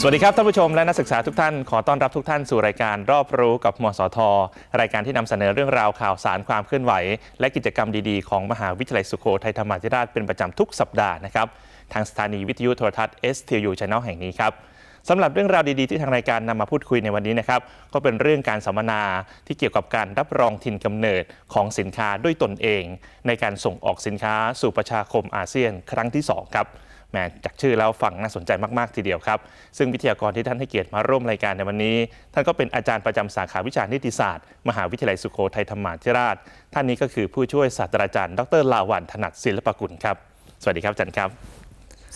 สวัสดีครับท่านผู้ชมและนักศึกษาทุกท่านขอต้อนรับทุกท่านสู่รายการรอบรู้กับมสท รายการที่นำเสนอเรื่องราวข่าวสารความเคลื่อนไหว และกิจกรรมดีๆของมหาวิทยาลัยสุโขทัยธรรมาธิราชเป็นประจำทุกสัปดาห์นะครับทางสถานีวิทยุโทรทัศน์ STU Channel แห่งนี้ครับสำหรับเรื่องราวดีๆที่ทางรายการนำมาพูดคุยในวันนี้นะครับก็เป็นเรื่องการสัมมนาที่เกี่ยวกับการรับรองถิ่นกำเนิดของสินค้าด้วยตนเอง ในการส่งออกสินค้าสู่ประชาคมอาเซียนครั้งที่สองครับ แหมจากชื่อแล้วฟังน่าสนใจมากๆทีเดียวครับ ซึ่งวิทยากรที่ท่านให้เกียรติมาร่วมรายการในวันนี้ ท่านก็เป็นอาจารย์ประจำสาขาวิชานิติศาสตร์ มหาวิทยาลัยสุโขทัยธรรมาธิราช ท่านนี้ก็คือผู้ช่วยศาสตราจารย์ ดรลาวันถนัดศิลปกุลครับ สวัสดีครับอาจารย์ครับ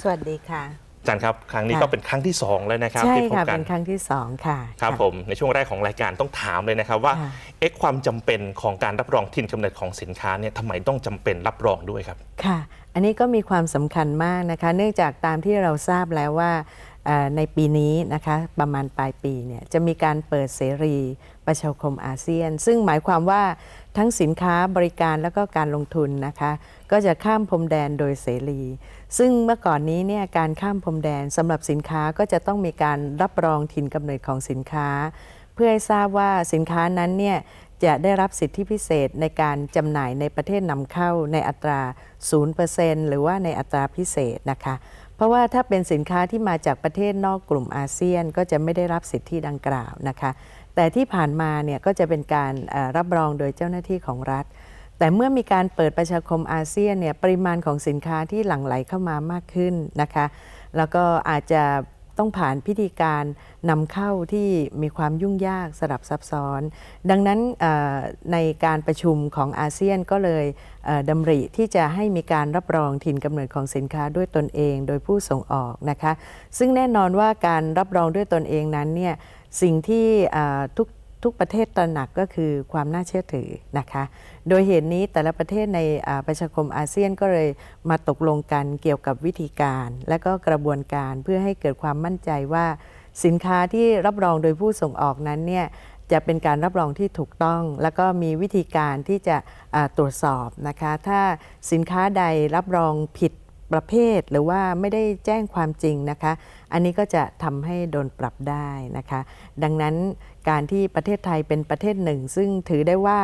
สวัสดีค่ะ จารย์ครับครั้งนี้ค่ะก็เป็นครั้งที่สองแล้วนะครับ ใช่ที่พบค่ะกัเป็นนครั้งที่สองค่ะครับะผมในช่วงแรกของรายการต้องถามเลยนะครับว่าค่ะเอ๊ะความจำเป็นของการรับรองถิ่นกำเนิดของสินค้าเนี่ยทำไมต้องจำเป็นรับรองด้วยครับ ค่ะ อันนี้ก็มีความสำคัญมากนะคะ เนื่องจากตามที่เราทราบแล้วว่าเอ่อ ในปีนี้นะคะประมาณปลายปีเนี่ยจะมีการเปิดเสรีประชาคมอาเซียน ซึ่งหมายความว่าทั้งสินค้าบริการแล้วก็การลงทุนนะคะ ก็จะข้ามพรมแดนโดยเสรี ซึ่งเมื่อก่อนนี้เนี่ยการข้ามพรมแดนสำหรับสินค้าก็จะต้องมีการรับรองถิ่นกำเนิดของสินค้า เพื่อให้ทราบว่าสินค้านั้นเนี่ยจะได้รับสิทธิพิเศษในการจำหน่ายในประเทศนำเข้าในอัตรา 0%หรือว่าในอัตราพิเศษนะคะ ราะว่าถ้าเป็นสินค้าที่มาจากประเทศนอกกลุ่มอาเซียน ก็จะไม่ได้รับสิทธิดังกล่าวนะคะ แต่ที่ผ่านมาเนี่ยก็จะเป็นการรับรองโดยเจ้าหน้าที่ของรัฐ แต่เมื่อมีการเปิดประชาคมอาเซียนเนี่ยปริมาณของสินค้าที่หลั่งไหลเข้ามามากขึ้นนะคะ แล้วก็อาจจะ ต้องผ่านพิธีการนำเข้าที่มีความยุ่งยากสลับซับซ้อน ดังนั้นในการประชุมของอาเซียนก็เลยเอ่อดำริที่จะให้มีการรับรองถิ่นกำเนิดของสินค้าด้วยตนเองโดยผู้ส่งออกนะคะ ซึ่งแน่นอนว่าการรับรองด้วยตนเองนั้นเนี่ยสิ่งที่ทุก ทุกประเทศตระหนักก็คือความน่าเชื่อถือนะคะ โดยเหตุนี้แต่ละประเทศในประชาคมอาเซียนก็เลยมาตกลงกันเกี่ยวกับวิธีการ และก็กระบวนการเพื่อให้เกิดความมั่นใจว่า สินค้าที่รับรองโดยผู้ส่งออกนั้นเนี่ยจะเป็นการรับรองที่ถูกต้อง แล้วก็มีวิธีการที่จะตรวจสอบนะคะ ถ้าสินค้าใดรับรองผิด ประเภทหรือว่าไม่ได้แจ้งความจริงนะคะ อันนี้ก็จะทำให้โดนปรับได้นะคะ ดังนั้นการที่ประเทศไทยเป็นประเทศหนึ่ง ซึ่งถือได้ว่า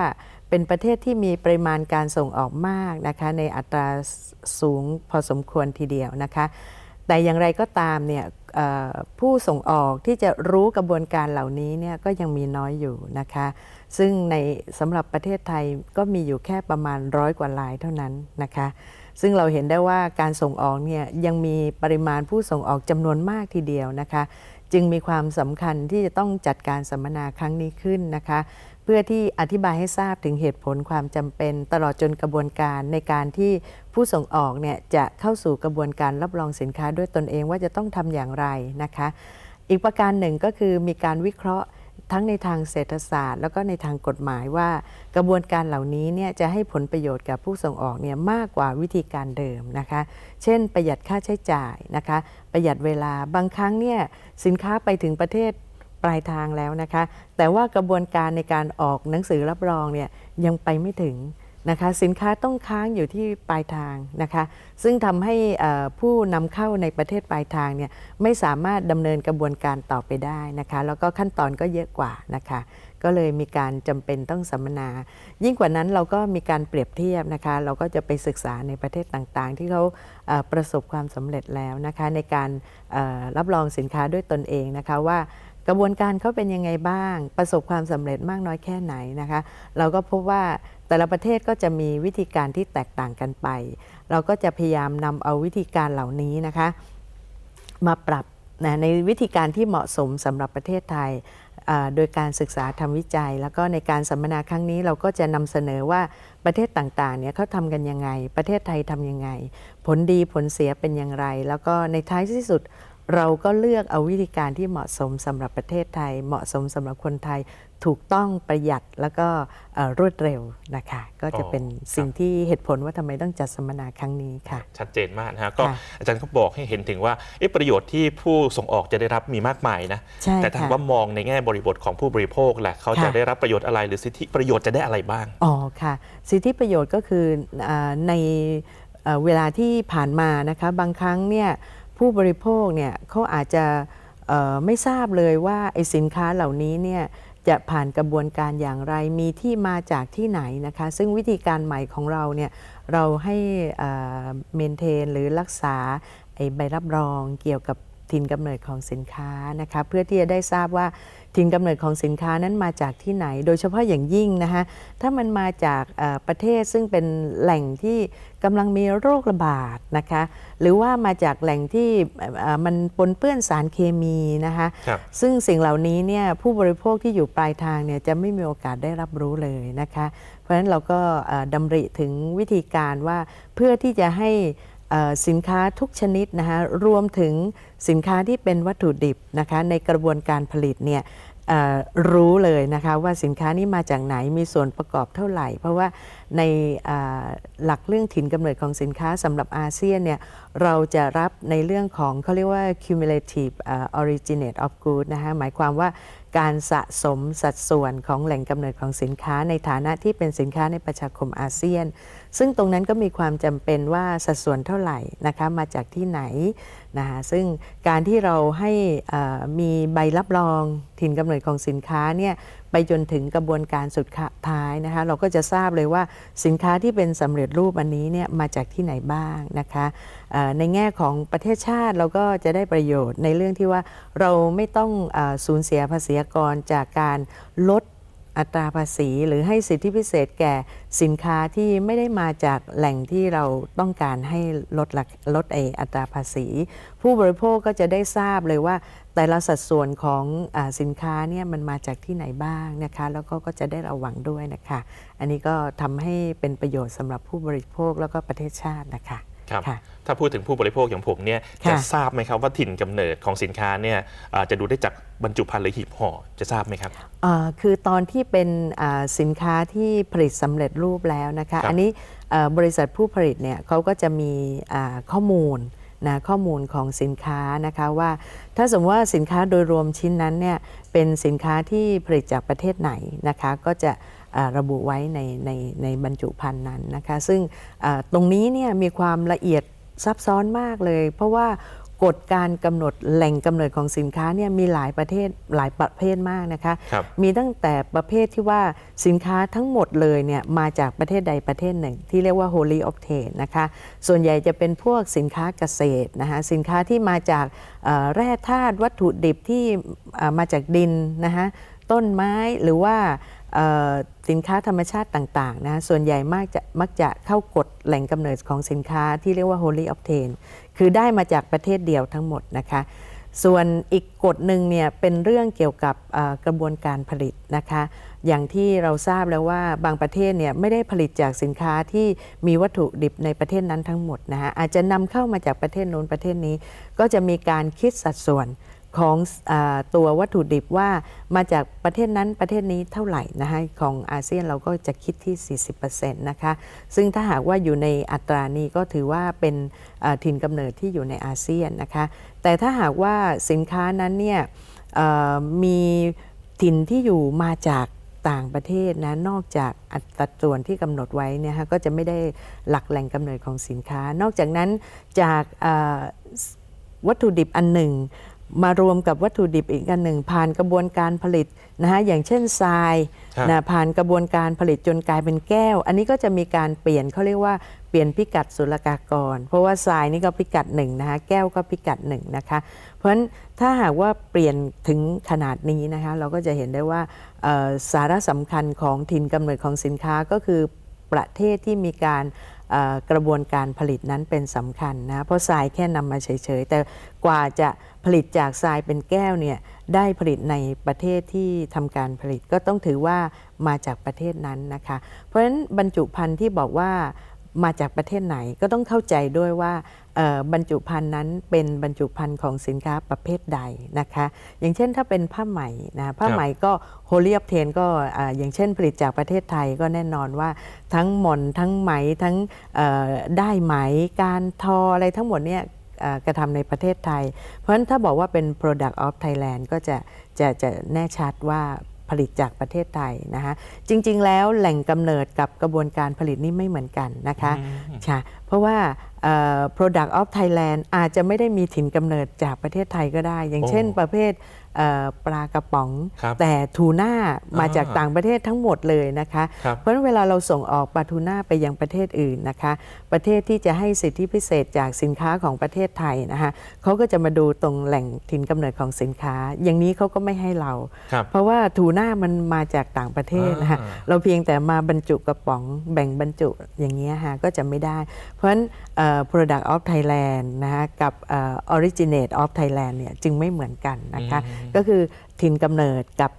เป็นประเทศที่มีปริมาณการส่งออกมากนะคะในอัตราสูงพอสมควรทีเดียวนะคะแต่อย่างไรก็ตามเนี่ยผู้ส่งออกที่จะรู้กระบวนการเหล่านี้เนี่ยก็ยังมีน้อยอยู่นะคะ ซึ่งในสำหรับประเทศไทยก็มีอยู่แค่ประมาณร้อยกว่าลายเท่านั้นนะคะ ซึ่งเราเห็นได้ว่าการส่งออกเนี่ยยังมีปริมาณผู้ส่งออกจำนวนมากทีเดียวนะคะ จึงมีความสำคัญที่จะต้องจัดการสัมมนาครั้งนี้ขึ้นนะคะ เพื่อที่อธิบายให้ทราบถึงเหตุผลความจำเป็น ตลอดจนกระบวนการในการที่ผู้ส่งออกเนี่ยจะเข้าสู่กระบวนการรับรองสินค้าด้วยตนเองว่าจะต้องทำอย่างไรนะคะ อีกประการหนึ่งก็คือมีการวิเคราะห์ ทั้งในทางเศรษฐศาสตร์ แล้วก็ในทางกฎหมายว่ากระบวนการเหล่านี้เนี่ยจะให้ผลประโยชน์กับผู้ส่งออกเนี่ยมากกว่าวิธีการเดิมนะคะ เช่น ประหยัดค่าใช้จ่ายนะคะ ประหยัดเวลาบางครั้งเนี่ยสินค้าไปถึงประเทศปลายทางแล้วนะคะ แต่ว่ากระบวนการในการออกหนังสือรับรองเนี่ยยังไปไม่ถึง นะคะสินค้าต้องค้างอยู่ที่ปลายทางนะคะซึ่งทำให้ผู้นำเข้าในประเทศปลายทางเนี่ยไม่สามารถดำเนินกระบวนการต่อไปได้นะคะแล้วก็ขั้นตอนก็เยอะกว่านะคะก็เลยมีการจำเป็นต้องสัมมนา ยิ่งกว่านั้นเราก็มีการเปรียบเทียบนะคะ เราก็จะไปศึกษาในประเทศต่างๆ ที่เขาประสบความสำเร็จแล้วนะคะ ในการรับรองสินค้าด้วยตนเองนะคะว่ากระบวนการเขาเป็นยังไงบ้าง ประสบความสำเร็จมากน้อยแค่ไหนนะคะ เราก็พบว่า แต่ละประเทศก็จะมีวิธีการที่แตกต่างกันไป เราก็จะพยายามนำเอาวิธีการเหล่านี้นะคะ มาปรับนะในวิธีการที่เหมาะสมสำหรับประเทศไทย โดยการศึกษาทำวิจัย แล้วก็ในการสัมมนาครั้งนี้เราก็จะนำเสนอว่าประเทศต่างๆเนี่ยเขาทำกันยังไง ประเทศไทยทำยังไง ผลดีผลเสียเป็นอย่างไร แล้วก็ในท้ายที่สุดเราก็เลือกเอาวิธีการที่เหมาะสมสำหรับประเทศไทย เหมาะสมสำหรับคนไทย ถูกต้องประหยัดแล้วก็เอ่อรวดเร็วนะคะ ก็จะเป็นสิ่งที่เหตุผลว่าทำไมต้องจัดสัมมนาครั้งนี้ค่ะ ชัดเจนมากนะฮะก็ค่ะอาจารย์ก็บอกให้เห็นถึงว่าเอ๊ะประโยชน์ที่ผู้ส่งออกจะได้รับมีมากมายนะใช่แต่ถ้าค่ะว่ามองในแง่บริบทของผู้บริโภคแหละเขาจะค่ะได้รับประโยชน์อะไรหรือสิทธิประโยชน์จะได้อะไรบ้างอ๋อค่ะ สิทธิประโยชน์ก็คืออาในเอ่อเวลาที่ผ่านมานะคะบางครั้งเนี่ยผู้บริโภคเนี่ยเขาอาจจะเอ่อไม่ทราบเลยว่าไอ้สินค้าเหล่านี้เนี่ย จะผ่านกระบวนการอย่างไรมีที่มาจากที่ไหนนะคะ ซึ่งวิธีการใหม่ของเราเนี่ยเราให้เมนเทนหรือรักษาไอใบรับรองเกี่ยวกับ ถิ่นกำเนิดของสินค้านะคะเพื่อที่จะได้ทราบว่าถิ่นกำเนิดของสินค้านั้นมาจากที่ไหน โดยเฉพาะอย่างยิ่งนะคะถ้ามันมาจากเอ่อประเทศซึ่งเป็นแหล่งที่กำลังมีโรคระบาดนะคะหรือว่ามาจากแหล่งที่เอ่อมันปนเปื้อนสารเคมีนะคะครับซึ่งสิ่งเหล่านี้เนี่ยผู้บริโภคที่อยู่ปลายทางเนี่ยจะไม่มีโอกาสได้รับรู้เลยนะคะเพราะฉะนั้นเราก็เอ่อดำริถึงวิธีการว่าเพื่อที่จะให้เอ่อ สินค้าทุกชนิดนะคะรวมถึงสินค้าที่เป็นวัตถุดิบนะคะในกระบวนการผลิตเนี่ยรู้เลยนะคะว่าสินค้านี้มาจากไหนมีส่วนประกอบเท่าไหร่ เพราะว่าในหลักเรื่องถิ่นกำเนิดของสินค้าสำหรับอาเซียนเนี่ยเราจะรับในเรื่องของเขาเรียกว่า cumulative originate of good นะคะหมายความว่าการสะสมสัดส่วนของแหล่งกำเนิดของสินค้าในฐานะที่เป็นสินค้าในประชาคมอาเซียน ซึ่งตรงนั้นก็มีความจำเป็นว่าสัดส่วนเท่าไหร่นะคะมาจากที่ไหนนะคะซึ่งการที่เราให้มีใบรับรองถิ่นกำเนิดของสินค้าเนี่ยไปจนถึงกระบวนการสุดท้ายนะคะเราก็จะทราบเลยว่าสินค้าที่เป็นสำเร็จรูปอันนี้เนี่ยมาจากที่ไหนบ้างนะคะในแง่ของประเทศชาติเราก็จะได้ประโยชน์ในเรื่องที่ว่าเราไม่ต้องอสูญเสียภาษีกรจากการลด อัตราภาษีหรือให้สิทธิพิเศษแก่สินค้าที่ไม่ได้มาจากแหล่งที่เราต้องการให้ลดลดเออัตราภาษี ผู้บริโภคก็จะได้ทราบเลยว่า แต่ละสัดส่วนของอาสินค้าเนี่ยมันมาจากที่ไหนบ้างนะคะ แล้วก็ก็จะได้ระวังด้วยนะคะ อันนี้ก็ทำให้เป็นประโยชน์สำหรับผู้บริโภคแล้วก็ประเทศชาตินะคะ ครับค่ะถ้าพูดถึงผู้บริโภคอย่างผมเนี่ยค่ะจะทราบไหมครับว่าถิ่นกำเนิดของสินค้าเนี่ยอ่าจะดูได้จากบรรจุภัณฑ์หรือหีบห่อจะทราบไหมครับเอ่อคือตอนที่เป็นอ่าสินค้าที่ผลิตสำเร็จรูปแล้วนะคะครับอันนี้เอ่อบริษัทผู้ผลิตเนี่ยเขาก็จะมีอ่าข้อมูลนะข้อมูลของสินค้านะคะว่า ถ้าสมมติว่าสินค้าโดยรวมชิ้นนั้นเนี่ยเป็นสินค้าที่ผลิตจากประเทศไหนนะคะก็จะอ่า ระบุไว้ในในในบรรจุภัณฑ์นั้นนะคะ ซึ่งอ่าตรงนี้เนี่ยมีความละเอียดซับซ้อนมากเลย เพราะว่ากฎการกำหนดแหล่งกำเนิดของสินค้าเนี่ยมีหลายประเทศหลายประเภทมากนะคะครับมีตั้งแต่ประเภทที่ว่าสินค้าทั้งหมดเลยเนี่ยมาจากประเทศใดประเทศหนึ่ง ที่เรียกว่า wholly obtained นะคะส่วนใหญ่จะเป็นพวกสินค้าเกษตรนะคะสินค้าที่มาจากเอ่อแร่ธาตุวัตถุดิบที่เอ่อมาจากดินนะคะต้นไม้หรือว่าเอ่อ สินค้าธรรมชาติต่างๆนะส่วนใหญ่มากจะมักจะเข้ากฎแหล่งกำเนิดของสินค้าที่เรียกว่า holy obtain คือได้มาจากประเทศเดียวทั้งหมดนะคะส่วนอีกกฎหนึ่งเนี่ยเป็นเรื่องเกี่ยวกับกระบวนการผลิตนะคะ อย่างที่เราทราบแล้วว่าบางประเทศเนี่ยไม่ได้ผลิตจากสินค้าที่มีวัตถุดิบในประเทศนั้นทั้งหมดนะคะอาจจะนำเข้ามาจากประเทศโน้นประเทศนี้ ก็จะมีการคิดสัดส่วน ของอตัววัตถุดิบว่ามาจากประเทศนั้นประเทศนี้เท่าไหร่นะคะของอาเซียนเราก็จะคิดที่ 40%นะคะซึ่งถ้าหากว่าอยู่ในอัตรานี้ก็ถือว่าเป็นถิ่นกำเนิดที่อยู่ในอาเซียนนะคะแต่ถ้าหากว่าสินค้านั้นเนี่ยมีถิ่นที่อยู่มาจากต่างประเทศนะนอกจากอัตราส่วนที่กำหนดไว้เนี่ยฮะก็จะไม่ได้หลักแหล่งกำเนิดของสินค้า นอกจากนั้นจากวัตถุดิบอันหนึ่ง มารวมกับวัตถุดิบอีกอันหนึ่ง ผ่านกระบวนการผลิตนะฮะอย่างเช่นทรายครับนะผ่านกระบวนการผลิตจนกลายเป็นแก้ว อันนี้ก็จะมีการเปลี่ยนเขาเรียกว่าเปลี่ยนพิกัดศุลกากร เพราะว่าทรายนี่ก็พิกัดหนึ่งนะคะแก้วก็พิกัดหนึ่งนะคะเพราะฉะนั้นถ้าหากว่าเปลี่ยนถึงขนาดนี้นะคะเราก็จะเห็นได้ว่าเอ่อสาระสำคัญของถิ่นกำเนิดของสินค้าก็คือ ประเทศที่มีการกระบวนการผลิตนั้นเป็นสำคัญนะเพราะทรายแค่นำมาเฉยๆ แต่กว่าจะผลิตจากทรายเป็นแก้วเนี่ยได้ผลิตในประเทศที่ทำการผลิตก็ต้องถือว่ามาจากประเทศนั้นนะคะ เพราะฉะนั้นบรรจุภัณฑ์ที่บอกว่ามาจากประเทศไหนก็ต้องเข้าใจด้วยว่า บรรจุภัณฑ์นั้นเป็นบรรจุภัณฑ์ของสินค้าประเภทใดนะคะ อย่างเช่นถ้าเป็นผ้าไหมนะผ้าไหมก็โฮลีอ b เทนก็อย่างเช่นผลิตจากประเทศไทยก็แน่นอนว่าทั้งหม่อนทั้งไหมทั้งได้ไหมการทออะไรทั้งหมดเนี่ยกระทำในประเทศไทย เพราะฉะนั้นถ้าบอกว่าเป็น product of Thailand ก็จะจะจะแน่ชัดว่า ผลิตจากประเทศไทยนะคะจริง ๆ แล้วแหล่งกำเนิดกับกระบวนการผลิตนี่ไม่เหมือนกันนะคะใช่เพราะว่าเอ่อ product of Thailand อาจจะไม่ได้มีถิ่นกำเนิดจากประเทศไทยก็ได้ อย่างเช่นโอ้ประเภทเอ่อ ปลากระป๋องครับแต่ทูน่ามาจากอ่าต่างประเทศทั้งหมดเลยนะคะครับเพราะฉะนั้นเวลาเราส่งออกปลาทูน่าไปยังประเทศอื่นนะคะ ประเทศที่จะให้สิทธิพิเศษจากสินค้าของประเทศไทยนะคะเขาก็จะมาดูตรงแหล่งถิ่นกำเนิดของสินค้า อย่างนี้เขาก็ไม่ให้เราครับเพราะว่าทูน่ามันมาจากต่างประเทศนะคะอ่าเราเพียงแต่มาบรรจุกระป๋องแบ่งบรรจุอย่างเงี้ยฮะก็จะไม่ได้ เพราะฉะนั้นเอ่อ product of Thailand นะคะกับเอ่อ originate of Thailand เนี่ยจึงไม่เหมือนกันนะคะก็คือถิ่นกำเนิดกับ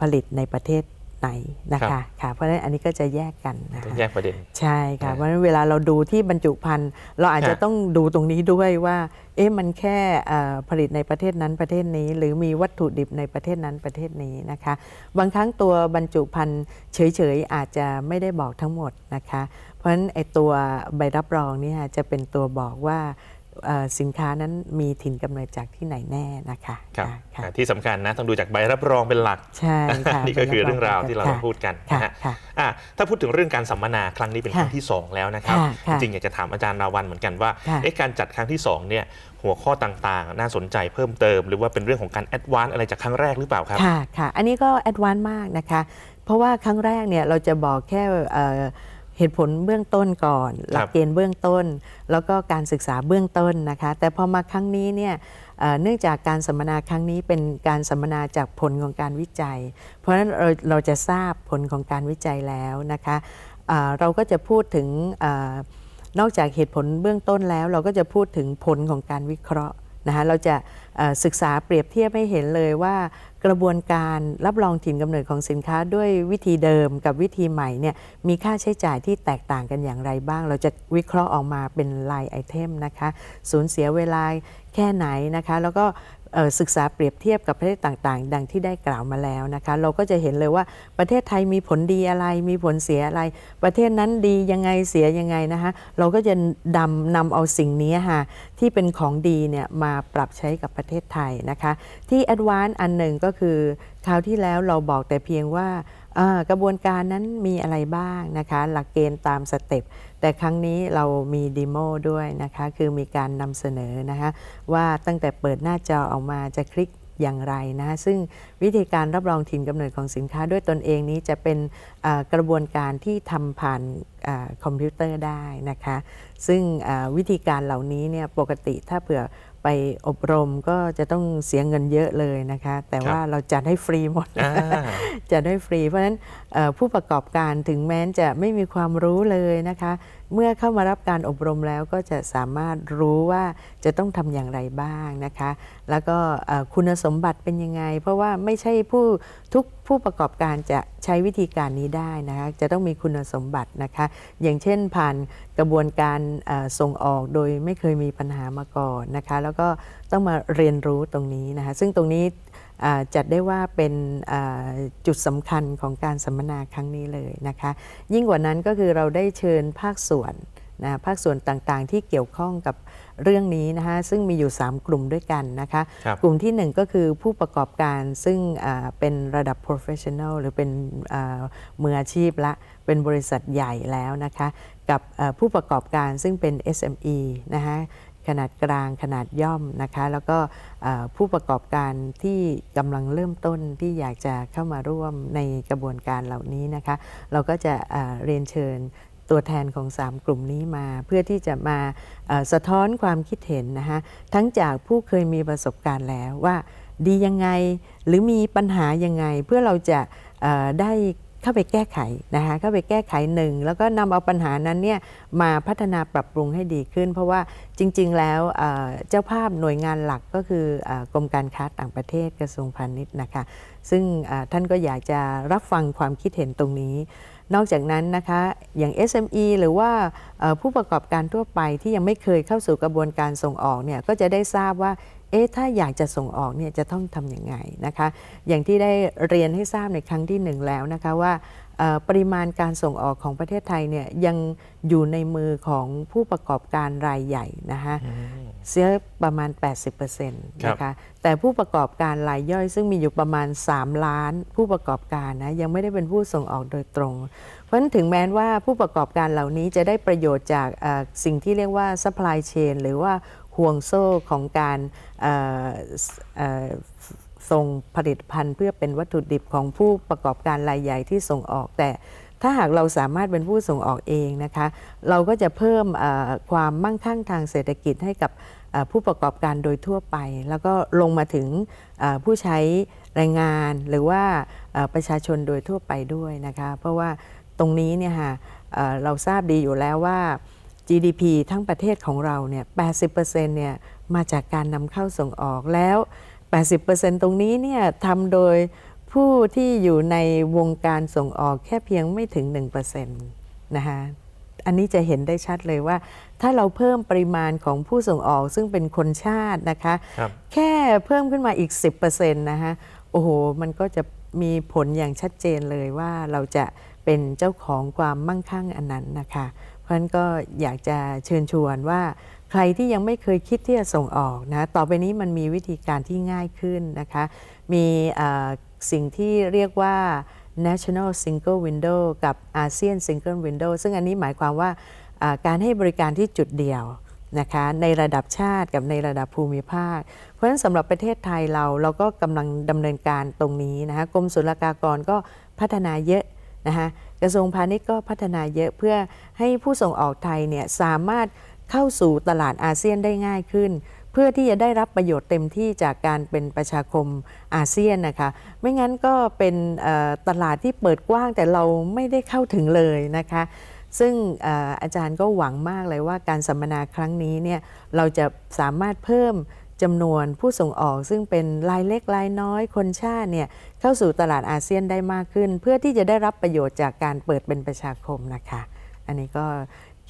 ผลิตในประเทศไหนนะคะค่ะเพราะฉะนั้นอันนี้ก็จะแยกกันนะต้องคะแยกประเด็นใช่ค่ะอ่าเพราะฉะนั้นเวลาเราดูที่บรรจุภัณฑ์เราอาจจะฮะต้องดูตรงนี้ด้วยว่าเอ๊ะมันแค่เอ่อผลิตในประเทศนั้นประเทศนี้ หรือมีวัตถุดิบในประเทศนั้นประเทศนี้นะคะ บางครั้งตัวบรรจุภัณฑ์เฉยๆอาจจะไม่ได้บอกทั้งหมดนะคะ เพราะฉะนั้นไอตัวใบรับรองนี่ค่ะจะเป็นตัวบอกว่าเอ่อสินค้านั้นมีถิ่นกำเนิดจากที่ไหนแน่นะคะครับค่ะค่ะที่สำคัญนะต้องดูจากใบรับรองเป็นหลักใช่ค่ะนี่ก็คือเรื่องราวที่เราค่ะพูดกันค่ะนะฮะค่ะอะถ้าพูดถึงเรื่องการสัมมนาครั้งนี้เป็นค่ะครั้งที่ 2 แล้วนะครับค่ะค่ะจริงๆอยากจะถามอาจารย์ราวันเหมือนกันว่าค่ะเอ๊ะการจัดครั้งที่2เนี่ยหัวข้อต่างๆ น่าสนใจเพิ่มเติม หรือว่าเป็นเรื่องของการแอดวานซ์อะไรจากครั้งแรกหรือเปล่าครับค่ะค่ะอันนี้ก็แอดวานซ์มากนะคะ เพราะว่าครั้งแรกเนี่ยเราจะบอกแค่ เอ่อเหตุผลเบื้องต้นก่อน หลักเกณฑ์เบื้องต้น แล้วก็การศึกษาเบื้องต้นนะคะ แต่พอมาครั้งนี้เนี่ยเอ่อเนื่องจากการสัมมนาครั้งนี้เป็นการสัมมนาจากผลของการวิจัย เพราะฉะนั้นเราเราจะทราบผลของการวิจัยแล้วนะคะเอ่อเราก็จะพูดถึงเออนอกจากเหตุผลเบื้องต้นแล้ว เราก็จะพูดถึงผลของการวิเคราะห์นะคะเราจะเอ่อ ศึกษาเปรียบเทียบให้เห็นเลยว่ากระบวนการรับรองถิ่นกำเนิดของสินค้าด้วยวิธีเดิมกับวิธีใหม่เนี่ยมีค่าใช้จ่ายที่แตกต่างกันอย่างไรบ้าง เราจะวิเคราะห์ออกมาเป็นลายไอเทมนะคะ สูญเสียเวลาแค่ไหนนะคะ แล้วก็ ศึกษาเปรียบเทียบกับประเทศต่างๆ ดังที่ได้กล่าวมาแล้วนะคะ เราก็จะเห็นเลยว่าประเทศไทยมีผลดีอะไร มีผลเสียอะไร ประเทศนั้นดียังไงเสียยังไงนะคะเราก็จะดำนำเอาสิ่งนี้ค่ะที่เป็นของดีเนี่ยมาปรับใช้กับประเทศไทยนะคะ ที่แอดวานซ์อันหนึ่งก็คือคราวที่แล้วเราบอกแต่เพียงว่ากระบวนการนั้นมีอะไรบ้างนะคะ หลักเกณฑ์ตามสเต็ป แต่ครั้งนี้เรามีดีโมด้วยนะคะ คือมีการนำเสนอนะคะว่าตั้งแต่เปิดหน้าจอออกมาจะคลิกอย่างไรนะคะซึ่งวิธีการรับรองถิ่นกำเนิดของสินค้าด้วยตนเองนี้จะเป็นกระบวนการที่ทำผ่านอคอมพิวเตอร์ได้นะคะ ซึ่งวิธีการเหล่านี้เนี่ยปกติถ้าเผื่อ ไปอบรมก็จะต้องเสียเงินเยอะเลยนะคะ แต่ว่าเราจัดให้ฟรีหมดอ่าจัดให้ฟรี เพราะฉะนั้นเอ่อผู้ประกอบการถึงแม้จะไม่มีความรู้เลยนะคะ เมื่อเข้ามารับการอบรมแล้วก็จะสามารถรู้ว่าจะต้องทำอย่างไรบ้างนะคะ แล้วก็คุณสมบัติเป็นยังไง เพราะว่าไม่ใช่ผู้ทุกผู้ประกอบการจะใช้วิธีการนี้ได้นะคะจะต้องมีคุณสมบัตินะคะ อย่างเช่นผ่านกระบวนการส่งออกโดยไม่เคยมีปัญหามาก่อนนะคะ แล้วก็ต้องมาเรียนรู้ตรงนี้นะคะ ซึ่งตรงนี้ จัดได้ว่าเป็นอ่าจุดสำคัญของการสัมมนาครั้งนี้เลยนะคะ ยิ่งกว่านั้นก็คือเราได้เชิญภาคส่วนนะภาคส่วนต่างๆ ที่เกี่ยวข้องกับเรื่องนี้นะคะซึ่งมีอยู่ 3 กลุ่มด้วยกันนะคะครับกลุ่มที่ 1 ก็คือผู้ประกอบการซึ่งอ่าเป็นระดับ professional หรือเป็นอ่ามืออาชีพละ เป็นบริษัทใหญ่แล้วนะคะ กับเอ่อผู้ประกอบการซึ่งเป็น SME นะคะ ขนาดกลางขนาดย่อมนะคะแล้วก็ผู้ประกอบการที่กำลังเริ่มต้นที่อยากจะเข้ามาร่วมในกระบวนการเหล่านี้นะคะ เราก็จะเเรียนเชิญตัวแทนของ 3 กลุ่มนี้มา เพื่อที่จะมาสะท้อนความคิดเห็นนะคะทั้งจากผู้เคยมีประสบการณ์แล้วว่าดียังไงหรือมีปัญหายังไงเพื่อเราจะได้ เข้าไปแก้ไขนะคะเข้าไปแก้ไขหนึ่งแล้วก็นำเอาปัญหานั้นเนี่ยมาพัฒนาปรับปรุงให้ดีขึ้น เพราะว่าจริง ๆ แล้วเจ้าภาพหน่วยงานหลักก็คืออกรมการค้าต่างประเทศกระทรวงพาณิชย์นะคะซึ่งท่านก็อยากจะรับฟังความคิดเห็นตรงนี้ นอกจากนั้นนะคะอย่าง SME หรือว่าผู้ประกอบการทั่วไปที่ยังไม่เคยเข้าสู่กระบวนการส่งออกเนี่ยก็จะได้ทราบว่า เอ๊ะถ้าอยากจะส่งออกเนี่ยจะต้องทำอย่างไงนะคะ อย่างที่ได้เรียนให้ทราบในครั้งที่หนึ่งแล้วนะคะว่าเอ่อปริมาณการส่งออกของประเทศไทยเนี่ยยังอยู่ในมือของผู้ประกอบการรายใหญ่นะคะเสียประมาณ 80%นะคะแต่ผู้ประกอบการรายย่อยซึ่งมีอยู่ประมาณ 3 ล้าน ผู้ประกอบการนะยังไม่ได้เป็นผู้ส่งออกโดยตรง เพราะฉะนั้นถึงแม้ว่าผู้ประกอบการเหล่านี้จะได้ประโยชน์จากเอ่อสิ่งที่เรียกว่า supply chain หรือว่า ห่วงโซ่ของการส่งผลิตภัณฑ์ เพื่อเป็นวัตถุดิบของผู้ประกอบการรายใหญ่ที่ส่งออกแต่ถ้าหากเราสามารถเป็นผู้ส่งออกเองนะคะ เราก็จะเพิ่มความมั่งคั่งทางเศรษฐกิจให้กับผู้ประกอบการโดยทั่วไป แล้วก็ลงมาถึงผู้ใช้แรงงานหรือว่าประชาชนโดยทั่วไปด้วยนะคะ เพราะว่าตรงนี้เนี่ยค่ะเอ่อเราทราบดีอยู่แล้วว่า GDP ทั้งประเทศของเราเนี่ย 80%เนี่ยมาจากการนำเข้าส่งออกแล้ว 80%ตรงนี้เนี่ยทำโดยผู้ที่อยู่ในวงการส่งออกแค่เพียงไม่ถึง 1%นะคะอันนี้จะเห็นได้ชัดเลยว่า ถ้าเราเพิ่มปริมาณของผู้ส่งออกซึ่งเป็นคนชาตินะคะครับแค่เพิ่มขึ้นมาอีก 10%นะคะโอ้โห มันก็จะมีผลอย่างชัดเจนเลยว่าเราจะเป็นเจ้าของความมั่งคั่งอันนั้นนะคะเพ ราะฉะนั้นก็อยากจะเชิญชวนว่าใครที่ยังไม่เคยคิดที่จะส่งออกนะต่อไปนี้มันมีวิธีการที่ง่ายขึ้นนะคะ มีสิ่งที่เรียกว่า national single window กับ ASEAN single window ซึ่งอันนี้หมายความว่าอ่าการให้บริการที่จุดเดียวนะคะในระดับชาติกับในระดับภูมิภาค เพราะฉะนั้นสำหรับประเทศไทยเราเราก็กำลังดำเนินการตรงนี้นะคะกรมศุลกากรก็พัฒนาเยอะนะคะ กระทรวงพาณิชย์ก็พัฒนาเยอะเพื่อให้ผู้ส่งออกไทยเนี่ยสามารถเข้าสู่ตลาดอาเซียนได้ง่ายขึ้น เพื่อที่จะได้รับประโยชน์เต็มที่จากการเป็นประชาคมอาเซียนนะคะไม่งั้นก็เป็นตลาดที่เปิดกว้างแต่เราไม่ได้เข้าถึงเลยนะคะซึ่งอาจารย์ก็หวังมากเลยว่าการสัมมนาครั้งนี้เนี่ยเราจะสามารถเพิ่ม จำนวนผู้ส่งออกซึ่งเป็นรายเล็กรายน้อยคนชาติเนี่ยเข้าสู่ตลาดอาเซียนได้มากขึ้น เพื่อที่จะได้รับประโยชน์จากการเปิดเป็นประชาคมนะคะ อันนี้ก็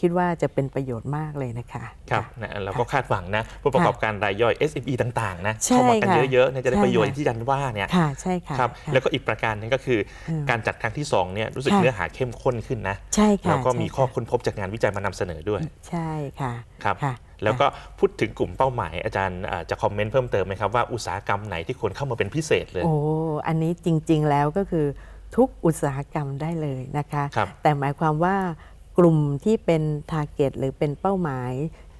คิดว่าจะเป็นประโยชน์มากเลยนะคะครับะนะเราก็คาดหวังนะผู้ประกอบการรายย่อย SME ต่างๆนะใช่เข้ามากันค่ะเยอะๆเนี่ยจะได้ใช่ประโยชน์ค่ะที่อาจันว่าเนี่ยค่ะใช่ค่ะครับค่ะแล้วก็อีกประการหนึงก็คืออืมการจัดครั้งที่2เนี่ยรู้สึกค่ะเนื้อหาเข้มข้นขึ้นนะใช่ค่ะแล้วก็มีใช่ข้อค่ะค้นพบจากงานวิจัยมานำเสนอด้วย ใช่ค่ะครับค่ะ แล้วก็พูดถึงกลุ่มเป้าหมาย อาจารย์เอ่อจะคอมเมนต์เพิ่มเติมไหมครับว่าอุตสาหกรรมไหนที่ควรเข้ามาเป็นพิเศษเลย โอ้ อันนี้จริง ๆ แล้วก็คือทุกอุตสาหกรรมได้เลยนะคะครับแต่หมายความว่ากลุ่มที่เป็นทาร์เก็ตหรือเป็นเป้าหมาย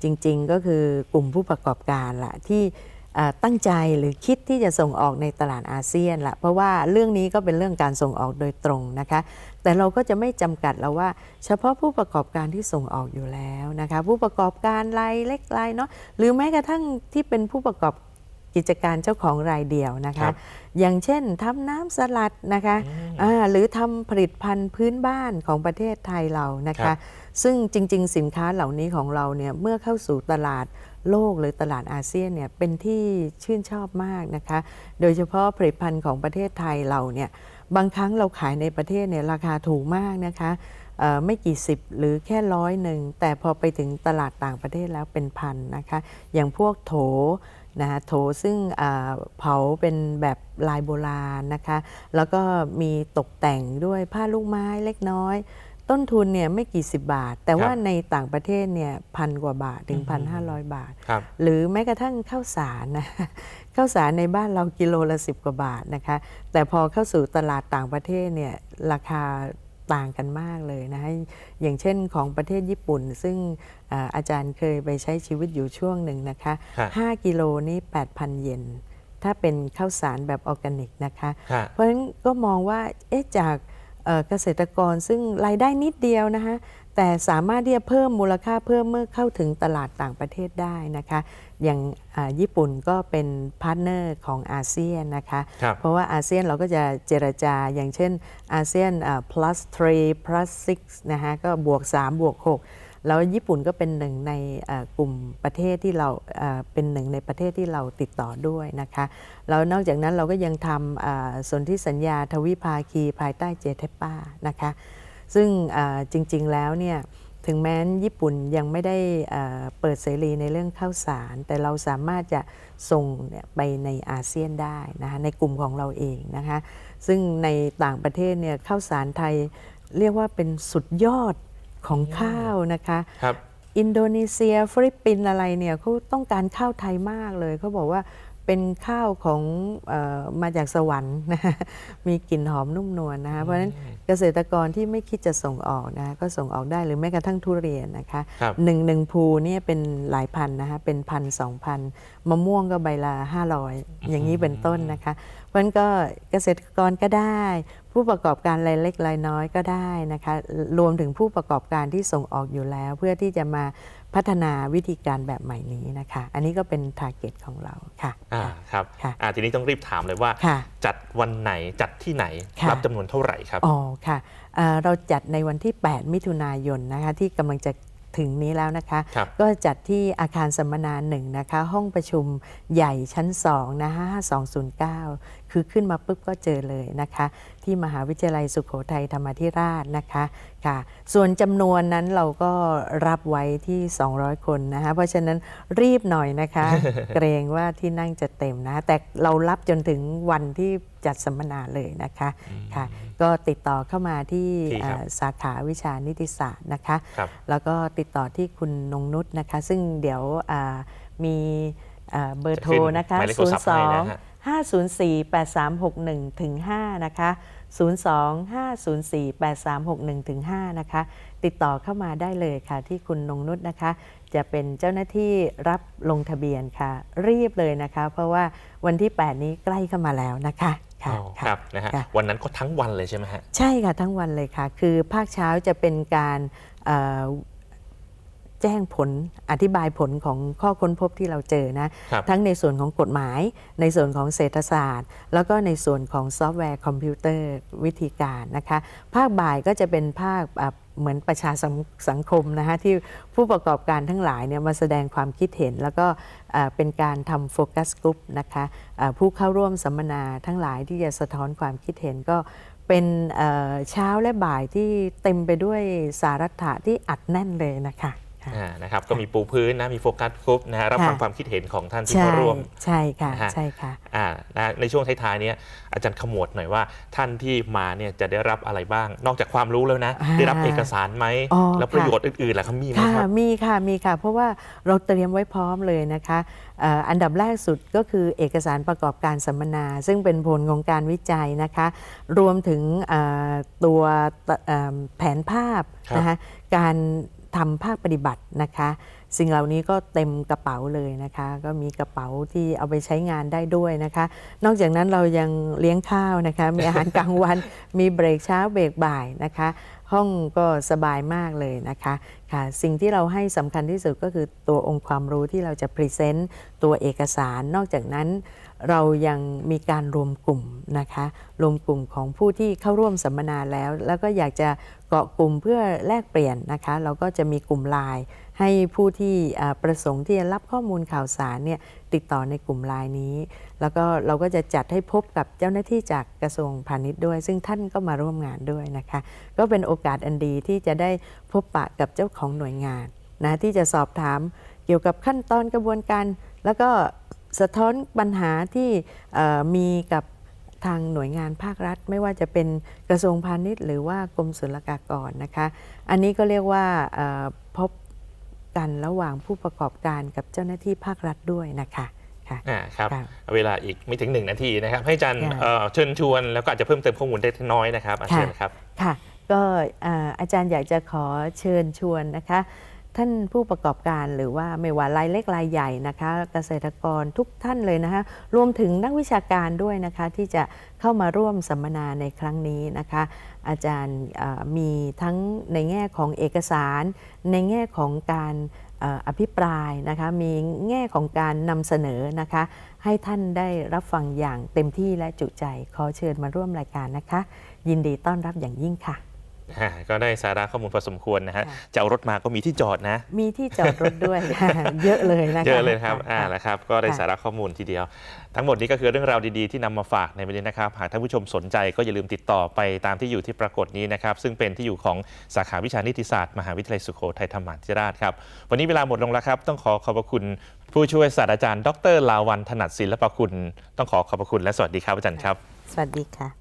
จริง ๆ ก็คือกลุ่มผู้ประกอบการละที่เอ่อตั้งใจหรือคิดที่จะส่งออกในตลาดอาเซียนละเพราะว่าเรื่องนี้ก็เป็นเรื่องการส่งออกโดยตรงนะคะ แต่เราก็จะไม่จำกัดแล้วว่า เฉพาะผู้ประกอบการที่ส่งออกอยู่แล้วนะคะผู้ประกอบการรายเล็กรายเนาะหรือแม้กระทั่งที่เป็นผู้ประกอบกิจการเจ้าของรายเดียวนะครัคะบอย่างเช่นทำน้ำสลัดนะคะอ่าหรือทำผลิตภัณฑ์พื้นบ้านของประเทศไทยเรานะครัคะบซึ่งจริง ๆ สินค้าเหล่านี้ของเราเนี่ยเมื่อเข้าสู่ตลาดโลกหรือตลาดอาเซียนเนี่ยเป็นที่ชื่นชอบมากนะคะ โดยเฉพาะผลิตภัณฑ์ของประเทศไทยเราเนี่ย บางครั้งเราขายในประเทศเนี่ยราคาถูกมากนะคะไม่กี่สิบหรือแค่ร้อยหนึ่ง แต่พอไปถึงตลาดต่างประเทศแล้วเป็นพันนะคะ อย่างพวกโถนะคะโถซึ่งเผาเป็นแบบลายโบราณนะคะ แล้วก็มีตกแต่งด้วยผ้าลูกไม้เล็กน้อย ต้นทุนเนี่ยไม่กี่สิบบาท แต่ว่าในต่างประเทศเนี่ยพันกว่าบาทถึงพันห้าร้อยบาทครับหรือแม้กระทั่งข้าวสารนะข้าวสารในบ้านเรากิโลละสิบกว่าบาทนะคะ แต่พอเข้าสู่ตลาดต่างประเทศเนี่ยราคาต่างกันมากเลยนะคะอย่างเช่นของประเทศญี่ปุ่น ซึ่งอ่าอาจารย์เคยไปใช้ชีวิตอยู่ช่วงหนึ่งนะคะครับ5กิโลนี่ 8,000 เยนถ้าเป็นข้าวสารแบบออร์แกนิกนะคะฮะเพราะฉะนั้นก็มองว่าเอ๊ะจาก เอ่อเกษตรกรซึ่งรายได้นิดเดียวนะคะแต่สามารถที่จะเพิ่มมูลค่าเพิ่มเมื่อเข้าถึงตลาดต่างประเทศได้นะคะ อย่างอ่าญี่ปุ่นก็เป็นพาร์ทเนอร์ของอาเซียนนะคะครับเพราะว่าอาเซียนเราก็จะเจรจาอย่างเช่นอาเซียนอ่า plus 3 plus 6นะคะก็บวก 3 บวก 6 แล้วญี่ปุ่นก็เป็นหนึ่งในกลุ่มประเทศที่เราเป็นหนึ่งในประเทศที่เราติดต่อด้วยนะคะแล้วนอกจากนั้นเราก็ยังทำอ่าสนธิสัญญาทวิภาคีภายใต้เจเทป้านะคะซึ่งจริงๆแล้วเนี่ยถึงแม้นญี่ปุ่นยังไม่ได้เปิดเสรีในเรื่องข้าวสาร แต่เราสามารถจะส่งไปในอาเซียนได้นะคะในกลุ่มของเราเองนะคะซึ่งในต่างประเทศเนี่ยข้าวสารไทยเรียกว่าเป็นสุดยอด ของข้าวนะคะ ครับ อินโดนีเซียฟิลิปปินส์อะไรเนี่ยเขาต้องการข้าวไทยมากเลยเขาบอกว่าเป็นข้าวของเออมาจากสวรรค์นะมีกลิ่นหอมนุ่มนวลนะคะเพราะฉะนั้นเกษตรกรที่ไม่คิดจะส่งออกนะคะก็ส่งออกได้หรือแม้กระทั่งทุเรียนนะคะครับหนึ่งหนึ่งภูเนี่ยเป็นหลายพันนะคะเป็นพันสองพันมะม่วงก็ใบละห้าร้อยอย่างนี้เป็นต้นนะคะ เพราะฉะนั้นก็เกษตรกรก็ได้ ผู้ประกอบการรายเล็กรายน้อยก็ได้นะคะรวมถึงผู้ประกอบการที่ส่งออกอยู่แล้ว เพื่อที่จะมาพัฒนาวิธีการแบบใหม่นี้นะคะ อันนี้ก็เป็นทาร์เก็ตของเราค่ะอ่าครับค่ะอ่าทีนี้ต้องรีบถามเลยว่าค่ะจัดวันไหนจัดที่ไหนค่ะรับจำนวนเท่าไหร่ครับอ๋อค่ะเอ่อเราจัดในวันที่ 8 มิถุนายนนะคะที่กำลังจะ ถึงนี้แล้วนะคะครับก็จัดที่อาคารสัมมนาหนึ่งนะคะ ห้องประชุมใหญ่ชั้น2นะคะ5209 คือขึ้นมาปุ๊บก็เจอเลยนะคะ ที่มหาวิทยาลัยสุโขทัยธรรมาธิราชนะคะค่ะ ส่วนจำนวนนั้นเราก็รับไว้ที่ 200 คนนะคะ เพราะฉะนั้นรีบหน่อยนะคะ เกรงว่าที่นั่งจะเต็มนะคะแต่เรารับจนถึงวันที่ จัดสัมมนาเลยนะคะค่ะก็ติดต่อเข้ามาที่ที่ครับเอ่อสาขาวิชานิติศาสตร์นะคะครับแล้วก็ติดต่อที่คุณนงนุษนะคะ ซึ่งเดี๋ยวอ่ามีอ่าเบอร์โทรนะคะหมายเลขโทรศัพท์ให้นะฮะ504 8361ถึง5นะคะ 02 504 8361ถึง5นะคะ ติดต่อเข้ามาได้เลยค่ะที่คุณนงนุษนะคะ จะเป็นเจ้าหน้าที่รับลงทะเบียนค่ะ รีบเลยนะคะ เพราะว่าวันที่ 8 นี้ใกล้เข้ามาแล้วนะคะ ค่ะอ๋อค่ะครับนะฮะค่ะ วันนั้นก็ทั้งวันเลยใช่ไหมฮะ ใช่ค่ะทั้งวันเลยค่ะ คือภาคเช้าจะเป็นการเอ่อ แจ้งผลอธิบายผลของข้อค้นพบที่เราเจอนะครับทั้งในส่วนของกฎหมาย ในส่วนของเศรษฐศาสตร์ แล้วก็ในส่วนของซอฟต์แวร์คอมพิวเตอร์วิธีการนะคะ ภาคบ่ายก็จะเป็นภาคอะเหมือนประชาสังสังคมนะคะที่ผู้ประกอบการทั้งหลายเนี่ยมาแสดงความคิดเห็น แล้วก็อะเป็นการทำโฟกัสกลุ่มนะคะอะผู้เข้าร่วมสัมมนาทั้งหลายที่จะสะท้อนความคิดเห็นก็เป็นเอ่อเช้าและบ่ายที่เต็มไปด้วยสาระที่อัดแน่นเลยนะคะค่ะ อ่านะครับก็มีปูพื้นนะมีโฟกัสกรุ๊ปนะฮะรับฟังค่ะ ความคิดเห็นของท่านที่ใช่เข้าร่วม ใช่ค่ะนะฮะ ใช่ค่ะ อ่านะในช่วงท้ายๆเนี้ยอาจารย์ขมวดหน่อยว่า ท่านที่มาเนี่ยจะได้รับอะไรบ้าง นอกจากความรู้แล้วนะ อ่าได้รับเอกสารไหม อ๋อแล้วประโยชน์อื่นๆล่ะครับมีไหมค่ะครับ มีค่ะมีค่ะ เพราะว่าเราเตรียมไว้พร้อมเลยนะคะเอ่ออันดับแรกสุดก็คือเอกสารประกอบการสัมมนา ซึ่งเป็นผลของการวิจัยนะคะ รวมถึงเอ่อตัวเอ่อแผนภาพครับนะคะการ ทำภาคปฏิบัตินะคะ สิ่งเหล่านี้ก็เต็มกระเป๋าเลยนะคะ ก็มีกระเป๋าที่เอาไปใช้งานได้ด้วยนะคะ นอกจากนั้นเรายังเลี้ยงข้าวนะคะ มีอาหารกลางวัน มีเบรกเช้าเบรกบ่ายนะคะ ห้องก็สบายมากเลยนะคะค่ะ สิ่งที่เราให้สำคัญที่สุดก็คือตัวองค์ความรู้ที่เราจะพรีเซนต์ตัวเอกสาร นอกจากนั้นเรายังมีการรวมกลุ่มนะคะ รวมกลุ่มของผู้ที่เข้าร่วมสัมมนาแล้ว แล้วก็อยากจะเกาะกลุ่มเพื่อแลกเปลี่ยนนะคะ เราก็จะมีกลุ่มไลน์ ให้ผู้ที่ประสงค์ที่จะรับข้อมูลข่าวสารเนี่ยติดต่อในกลุ่มไลน์นี้ แล้วก็เราก็จะจัดให้พบกับเจ้าหน้าที่จากกระทรวงพาณิชย์ด้วย ซึ่งท่านก็มาร่วมงานด้วยนะคะ ก็เป็นโอกาสอันดีที่จะได้พบปะกับเจ้าของหน่วยงานนะที่จะสอบถามเกี่ยวกับขั้นตอนกระบวนการ แล้วก็สะท้อนปัญหาที่มีกับทางหน่วยงานภาครัฐ ไม่ว่าจะเป็นกระทรวงพาณิชย์ หรือว่ากรมศุลกากรนะคะ อันนี้ก็เรียกว่าพบ กันระหว่างผู้ประกอบการกับเจ้าหน้าที่ภาครัฐด้วยนะคะค่ะอ่าครับค่ะ เวลาอีกไม่ถึงหนึ่งนาทีนะครับ ให้อาจารย์ค่ะเอ่อเชิญชวนแล้วก็อาจจะเพิ่มเติมข้อมูลได้น้อยนะครับอาค่ะ เชิญครับ ค่ะก็อ่าอาจารย์อยากจะขอเชิญชวนนะคะ ท่านผู้ประกอบการหรือว่าไม่ว่ารายเล็กรายใหญ่นะคะ เกษตรกรทุกท่านเลยนะคะ รวมถึงนักวิชาการด้วยนะคะที่จะเข้ามาร่วมสัมมนาในครั้งนี้นะคะ อาจารย์มีทั้งในแง่ของเอกสาร ในแง่ของการอภิปรายนะคะมีแง่ของการนำเสนอนะคะให้ท่านได้รับฟังอย่างเต็มที่และจุใจ ขอเชิญมาร่วมรายการนะคะ ยินดีต้อนรับอย่างยิ่งค่ะ อ่าก็ได้สาระข้อมูลพอสมควรนะฮะค่ะ จะเอารถมาก็มีที่จอดนะ มีที่จอดรถด้วย เยอะเลยนะคะ เยอะเลยครับ อ่าค่ะแล้วครับ ก็ได้ค่ะ สาระข้อมูลทีเดียว ทั้งหมดนี้ก็คือเรื่องราวดีๆที่นำมาฝากในวันนี้นะครับ หากท่านผู้ชมสนใจก็อย่าลืมติดต่อไปตามที่อยู่ที่ปรากฏนี้นะครับ ซึ่งเป็นที่อยู่ของสาขาวิชานิติศาสตร์ มหาวิทยาลัยสุโขทัยธรรมาธิราชครับ วันนี้เวลาหมดลงแล้วครับ ต้องขอขอบพระคุณ ผู้ช่วยศาสตราจารย์ ดร ลาวันถนัดศิลปคุณ ต้องขอขอบพระคุณและสวัสดีครับอาจารย์ครับ สวัสดีค่ะ